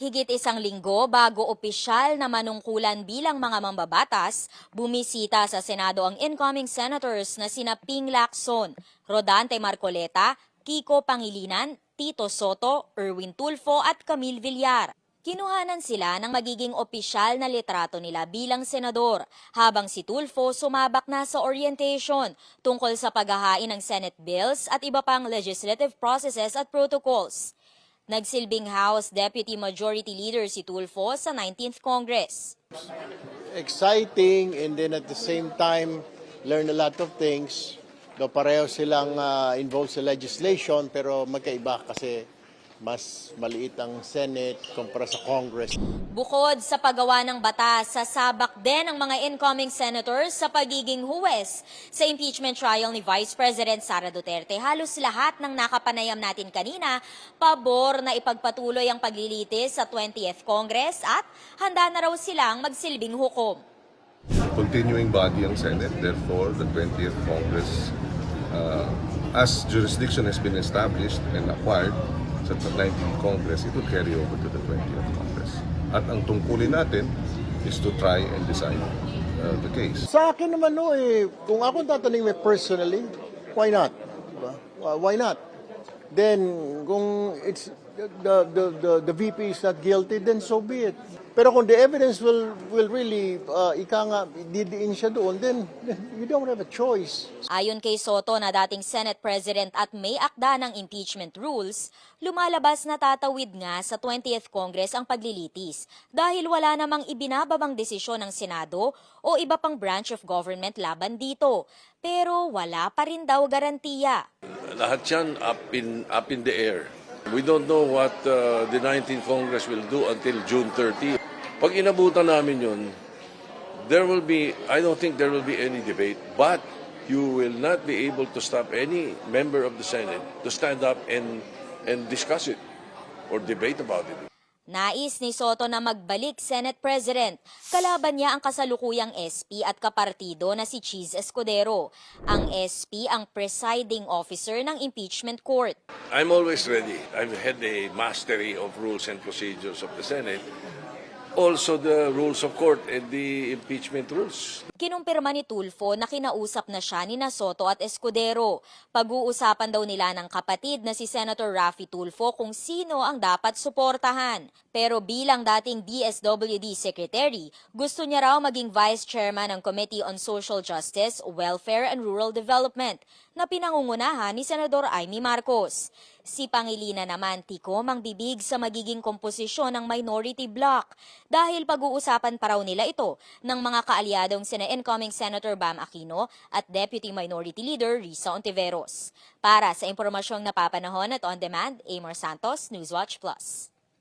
Higit isang linggo bago opisyal na manungkulan bilang mga mambabatas, bumisita sa Senado ang incoming senators na sina Ping Lacson, Rodante Marcoleta, Kiko Pangilinan, Tito Soto, Erwin Tulfo at Camille Villar. Kinuhanan sila ng magiging opisyal na litrato nila bilang senador, habang si Tulfo sumabak na sa orientation tungkol sa paghahain ng Senate bills at iba pang legislative processes at protocols. Nagsilbing House Deputy Majority Leader si Tulfo sa 19th Congress. exciting and then at the same time learn a lot of things. Do pareho silang ah, involved sa legislation pero magkaiba kasi mas maliit ang Senate kumpara sa Congress. Bukod sa paggawa ng batas, sasabak din ang mga incoming senators sa pagiging huwes sa impeachment trial ni Vice President Sara Duterte. Halos lahat ng nakapanayam natin kanina, pabor na ipagpatuloy ang paglilitis sa 20th Congress at handa na raw silang magsilbing hukom. continuing body ang Senate. Therefore, the 20th Congress, uh, as jurisdiction has been established and acquired sa 19th Congress, it will carry over to the 20th Congress. At ang tungkulin natin is to try and decide uh, the case. Sa akin naman no eh, kung ako tatanungin personally, why not? Diba? Why not? Then kung it's the, the the the VP is not guilty, then so be it. Pero kung the evidence will will really uh, ika nga didiin siya doon, then, then you don't have a choice. Ayon kay Soto na dating Senate President at may akda ng impeachment rules, lumalabas na tatawid nga sa 20th Congress ang paglilitis dahil wala namang ibinababang desisyon ng Senado o iba pang branch of government laban dito. Pero wala pa rin daw garantiya. lahat yan up in, up in the air. We don't know what uh, the 19th Congress will do until June 30. Pag inabutan namin yun, there will be, I don't think there will be any debate, but you will not be able to stop any member of the Senate to stand up and, and discuss it or debate about it. Nais ni Soto na magbalik Senate President. Kalaban niya ang kasalukuyang SP at kapartido na si Cheese Escudero. Ang SP ang presiding officer ng impeachment court. I'm always ready. I've had a mastery of rules and procedures of the Senate. Also the rules of court and the impeachment rules. Kinumpirma ni Tulfo na kinausap na siya ni Soto at Escudero. Pag-uusapan daw nila ng kapatid na si Senator Raffy Tulfo kung sino ang dapat suportahan. Pero bilang dating DSWD Secretary, gusto niya raw maging Vice Chairman ng Committee on Social Justice, Welfare and Rural Development na pinangungunahan ni Senador Amy Marcos. Si Pangilina naman tikom ang bibig sa magiging komposisyon ng minority bloc dahil pag-uusapan pa raw nila ito ng mga kaalyadong sina incoming Senator Bam Aquino at Deputy Minority Leader Risa Ontiveros. Para sa impormasyong napapanahon at on demand, Amor Santos, Newswatch Plus.